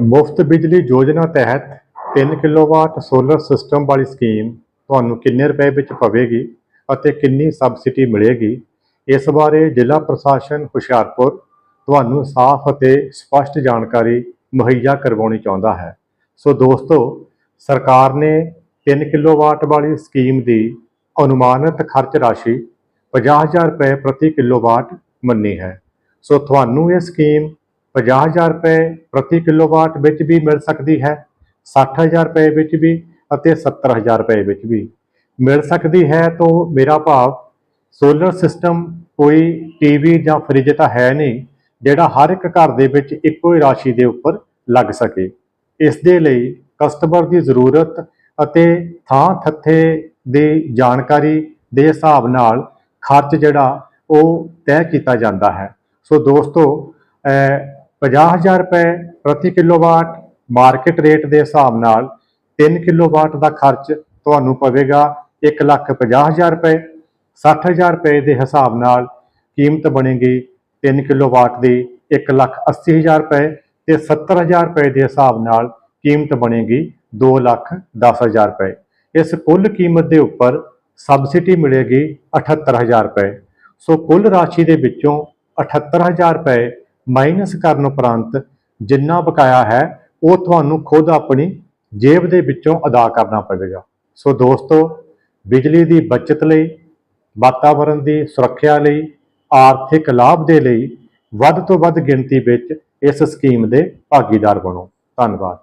ਮੁਫਤ ਬਿਜਲੀ ਯੋਜਨਾ ਤਹਿਤ 3 ਕਿਲੋਵਾਟ ਸੋਲਰ ਸਿਸਟਮ ਵਾਲੀ ਸਕੀਮ ਤੁਹਾਨੂੰ ਕਿੰਨੇ ਰੁਪਏ ਵਿੱਚ ਪਵੇਗੀ ਅਤੇ ਕਿੰਨੀ ਸਬਸਿਡੀ ਮਿਲੇਗੀ? ਇਸ ਬਾਰੇ ਜ਼ਿਲ੍ਹਾ ਪ੍ਰਸ਼ਾਸਨ ਹੁਸ਼ਿਆਰਪੁਰ ਤੁਹਾਨੂੰ ਸਾਫ਼ ਅਤੇ ਸਪਸ਼ਟ ਜਾਣਕਾਰੀ ਮੁਹੱਈਆ ਕਰਵਾਉਣੀ ਚਾਹੁੰਦਾ ਹੈ। ਸੋ ਦੋਸਤੋ, ਸਰਕਾਰ ਨੇ 3 ਕਿਲੋਵਾਟ ਵਾਲੀ ਸਕੀਮ ਦੀ ਅਨੁਮਾਨਿਤ ਖਰਚ ਰਾਸ਼ੀ 50000 ਰੁਪਏ ਪ੍ਰਤੀ ਕਿਲੋਵਾਟ ਮੰਨੀ ਹੈ। ਸੋ ਤੁਹਾਨੂੰ ਇਹ ਸਕੀਮ 50000 ਰੁਪਏ ਪ੍ਰਤੀ ਕਿਲੋਵਾਟ ਵਿੱਚ ਵੀ ਮਿਲ ਸਕਦੀ ਹੈ 60000 ਰੁਪਏ ਵਿੱਚ ਵੀ ਅਤੇ 70000 ਰੁਪਏ ਵਿੱਚ ਵੀ। ਮਿਲ ਸਕਦੀ ਹੈ ਤੋਂ ਮੇਰਾ ਭਾਵ ਸੋਲਰ ਸਿਸਟਮ ਕੋਈ ਟੀਵੀ ਜਾਂ ਫ੍ਰਿਜ ਤਾਂ ਹੈ ਨਹੀਂ, ਜਿਹੜਾ ਹਰ ਇੱਕ ਘਰ ਦੇ ਵਿੱਚ ਇੱਕੋ ਹੀ ਰਾਸ਼ੀ ਦੇ ਉੱਪਰ ਲੱਗ ਸਕੇ। ਇਸ ਦੇ ਲਈ ਕਸਟਮਰ ਦੀ ਜ਼ਰੂਰਤ ਅਤੇ ਥਾਂ ਥੱਥੇ ਦੀ ਜਾਣਕਾਰੀ ਦੇ ਹਿਸਾਬ ਨਾਲ ਖਰਚ ਜਿਹੜਾ ਉਹ ਤੈਅ ਕੀਤਾ ਜਾਂਦਾ ਹੈ। ਸੋ ਦੋਸਤੋ 50000 ਰੁਪਏ ਪ੍ਰਤੀ ਕਿਲੋਵਾਟ ਮਾਰਕੀਟ ਰੇਟ ਦੇ ਹਿਸਾਬ ਨਾਲ 3 ਕਿਲੋਵਾਟ ਦਾ ਖਰਚ ਤੁਹਾਨੂੰ ਪਵੇਗਾ 150000 ਰੁਪਏ 60000 ਰੁਪਏ ਦੇ ਹਿਸਾਬ ਨਾਲ ਕੀਮਤ ਬਣੇਗੀ 3 ਕਿਲੋਵਾਟ ਦੀ 180000 ਰੁਪਏ ਤੇ 70000 ਰੁਪਏ ਦੇ ਹਿਸਾਬ ਨਾਲ ਕੀਮਤ ਬਣੇਗੀ 210000 ਰੁਪਏ। ਇਸ ਕੁੱਲ ਕੀਮਤ ਦੇ ਉੱਪਰ ਸਬਸਿਡੀ ਮਿਲੇਗੀ 78000 ਰੁਪਏ। ਸੋ ਕੁੱਲ ਰਾਸ਼ੀ ਦੇ ਵਿੱਚੋਂ 78000 ਰੁਪਏ ਮਾਈਨਸ ਕਰਨ ਉਪਰੰਤ ਜਿੰਨਾ ਬਕਾਇਆ ਹੈ, ਉਹ ਤੁਹਾਨੂੰ ਖੁਦ ਆਪਣੀ ਜੇਬ ਦੇ ਵਿੱਚੋਂ ਅਦਾ ਕਰਨਾ ਪਵੇਗਾ। ਸੋ ਦੋਸਤੋ, ਬਿਜਲੀ ਦੀ ਬਚਤ ਲਈ ਵਾਤਾਵਰਣ ਦੀ ਸੁਰੱਖਿਆ ਲਈ, ਆਰਥਿਕ ਲਾਭ ਦੇ ਲਈ ਵੱਧ ਤੋਂ ਵੱਧ ਗਿਣਤੀ ਵਿੱਚ ਇਸ ਸਕੀਮ ਦੇ ਭਾਗੀਦਾਰ ਬਣੋ। ਧੰਨਵਾਦ।